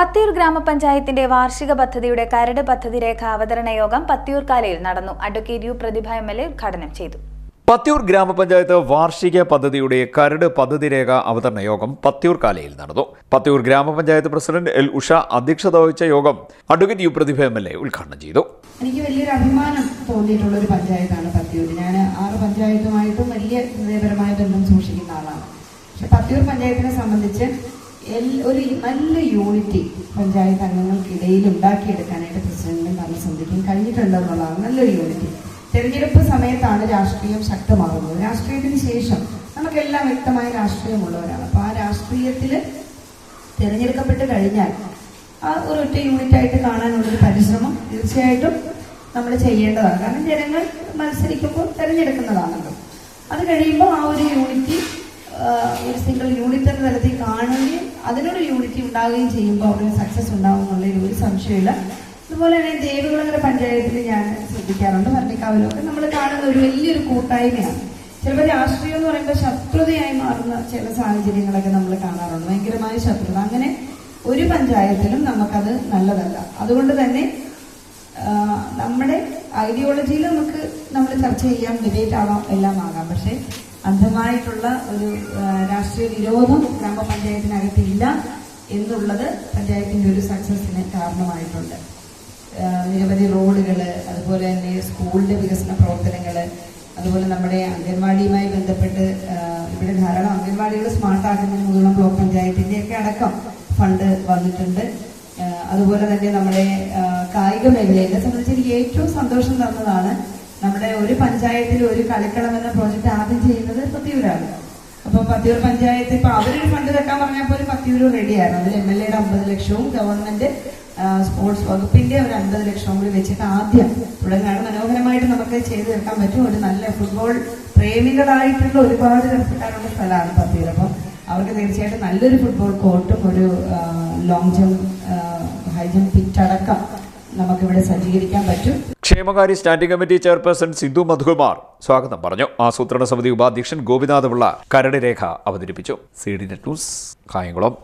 പത്തിയൂർ ഗ്രാമപഞ്ചായത്തിന്റെ വാർഷിക പദ്ധതിയുടെ കരട് പദ്ധതി രേഖ അവതരണ യോഗം പത്തിയൂർക്കാലയിൽ നടന്നു. Advocate U Prathibha M L A ഉദ്ഘാടനം ചെയ്തു. പത്തിയൂർ ഗ്രാമപഞ്ചായത്ത് വാർഷിക പദ്ധതിയുടെ കരട് പദ്ധതി രേഖ അവതരണ യോഗം പത്തിയൂർക്കാലയിൽ നടന്നു. പത്തിയൂർ ഗ്രാമപഞ്ചായത്ത് പ്രസിഡന്റ് എൽ ഉഷ അധ്യക്ഷത വഹിച്ച യോഗം advocate U Prathibha M L A ഉദ്ഘാടനം ചെയ്തു. എനിക്ക് വലിയൊരു അഭിമാനം തോന്നിയിട്ടുള്ള ഒരു പഞ്ചായത്താണ് പത്തിയൂർ. ഞാൻ ആറ് പഞ്ചായത്തുമായിട്ടും വലിയ ഹൃദയപരമായ ബന്ധം സൂക്ഷിക്കുന്ന ആളാണ്. പക്ഷെ പത്തിയൂർ പഞ്ചായത്തിനെ സംബന്ധിച്ച് ഒരു നല്ല യൂണിറ്റി പഞ്ചായത്ത് അംഗങ്ങൾക്കിടയിൽ ഉണ്ടാക്കിയെടുക്കാനായിട്ട് പ്രസിഡന്റിനും ഭരണസമിതിക്കും കഴിഞ്ഞിട്ടുണ്ടെന്നുള്ളതാണ് നല്ലൊരു യൂണിറ്റി തെരഞ്ഞെടുപ്പ് സമയത്താണ് രാഷ്ട്രീയം ശക്തമാകുന്നത്. രാഷ്ട്രീയത്തിന് ശേഷം നമുക്കെല്ലാം വ്യക്തമായ രാഷ്ട്രീയമുള്ളവരാണ്. അപ്പോൾ ആ രാഷ്ട്രീയത്തിൽ തിരഞ്ഞെടുക്കപ്പെട്ട് കഴിഞ്ഞാൽ ആ ഒരു ഒറ്റ യൂണിറ്റ് ആയിട്ട് കാണാനുള്ളൊരു പരിശ്രമം തീർച്ചയായിട്ടും നമ്മൾ ചെയ്യേണ്ടതാണ്. കാരണം ജനങ്ങൾ മത്സരിക്കുമ്പോൾ തിരഞ്ഞെടുക്കുന്നതാണല്ലോ. അത് കഴിയുമ്പോൾ ആ ഒരു യൂണിറ്റി ഒരു സിംഗിൾ യൂണിറ്റ് എന്ന തലത്തിൽ കാണുകയും അതിനൊരു യൂണിറ്റി ഉണ്ടാവുകയും ചെയ്യുമ്പോൾ അവിടെ സക്സസ് ഉണ്ടാവും എന്നുള്ളതിൽ ഒരു സംശയമില്ല അതുപോലെ തന്നെ ദേവികുളങ്ങര പഞ്ചായത്തിൽ ഞാൻ ശ്രദ്ധിക്കാറുണ്ട് വർണിക്കാവിലൊക്കെ. നമ്മൾ കാണുന്ന ഒരു വലിയൊരു കൂട്ടായ്മയാണ്. ചിലപ്പോൾ രാഷ്ട്രീയം എന്ന് പറയുമ്പോൾ ശത്രുതയായി മാറുന്ന ചില സാഹചര്യങ്ങളൊക്കെ നമ്മൾ കാണാറുണ്ട്. ഭയങ്കരമായ ശത്രുത. അങ്ങനെ ഒരു പഞ്ചായത്തിലും നമുക്കത് നല്ലതല്ല. അതുകൊണ്ട് തന്നെ നമ്മുടെ ഐഡിയോളജിയിൽ നമുക്ക് നമ്മൾ ചർച്ച ചെയ്യാം ഡിബേറ്റ് ആവാം എല്ലാം ആകാം. പക്ഷേ അന്ധമായിട്ടുള്ള ഒരു രാഷ്ട്രീയ വിരോധം ഗ്രാമപഞ്ചായത്തിനകത്ത് ഇല്ല എന്നുള്ളത് പഞ്ചായത്തിന്റെ ഒരു സക്സസിന് കാരണമായിട്ടുണ്ട്. നിരവധി റോഡുകൾ അതുപോലെ തന്നെ സ്കൂളിന്റെ വികസന പ്രവർത്തനങ്ങൾ അതുപോലെ നമ്മുടെ അംഗൻവാടിയുമായി ബന്ധപ്പെട്ട് ഇവിടെ ധാരാളം അംഗൻവാടികൾ സ്മാർട്ട് ആക്കുന്നതിന് മുഴുവൻ ബ്ലോക്ക് പഞ്ചായത്തിന്റെ ഒക്കെ അടക്കം ഫണ്ട് വന്നിട്ടുണ്ട്. അതുപോലെ തന്നെ നമ്മുടെ കായിക മേഖലയെ സംബന്ധിച്ച് എനിക്ക് ഏറ്റവും സന്തോഷം തന്നതാണ് നമ്മുടെ ഒരു പഞ്ചായത്തിൽ ഒരു കളിക്കളം എന്ന പ്രോജക്റ്റ് ആദ്യം ചെയ്യുന്നത് പത്തിയൂരാണ്. അപ്പൊ പത്തിയൂർ പഞ്ചായത്ത് ഇപ്പൊ അവരൊരു ഫണ്ട് വെക്കാൻ പറഞ്ഞാൽ പോലും പത്തിയൂർ റെഡിയായിരുന്നു അതിൽ എം എൽ എയുടെ അമ്പത് ലക്ഷവും ഗവൺമെന്റ് സ്പോർട്സ് വകുപ്പിന്റെ ഒരു അൻപത് ലക്ഷവും കൂടി വെച്ചിട്ട് ആദ്യം തുടങ്ങാണ് മനോഹരമായിട്ട് നമുക്ക് ചെയ്തു തീർക്കാൻ പറ്റും. ഒരു നല്ല ഫുട്ബോൾ പ്രേമികളായിട്ടുള്ള ഒരുപാട് ചെറുപ്പക്കാരുള്ള സ്ഥലമാണ് പത്തിയൂർ. അപ്പം അവർക്ക് തീർച്ചയായിട്ടും നല്ലൊരു ഫുട്ബോൾ കോർട്ടും ഒരു ലോങ് ജമ്പ് ഹൈ ജമ്പ് നമുക്കിവിടെ സജ്ജീകരിക്കാൻ പറ്റും. ക്ഷേമകാര്യ standing committee chairperson Sindhu Madhukumar സ്വാഗതം പറഞ്ഞു. ആസൂത്രണ സമിതി ഉപാധ്യക്ഷൻ ഗോപിനാഥ് പിള്ള കരട് രേഖ അവതരിപ്പിച്ചു. C D net news Kayamkulam.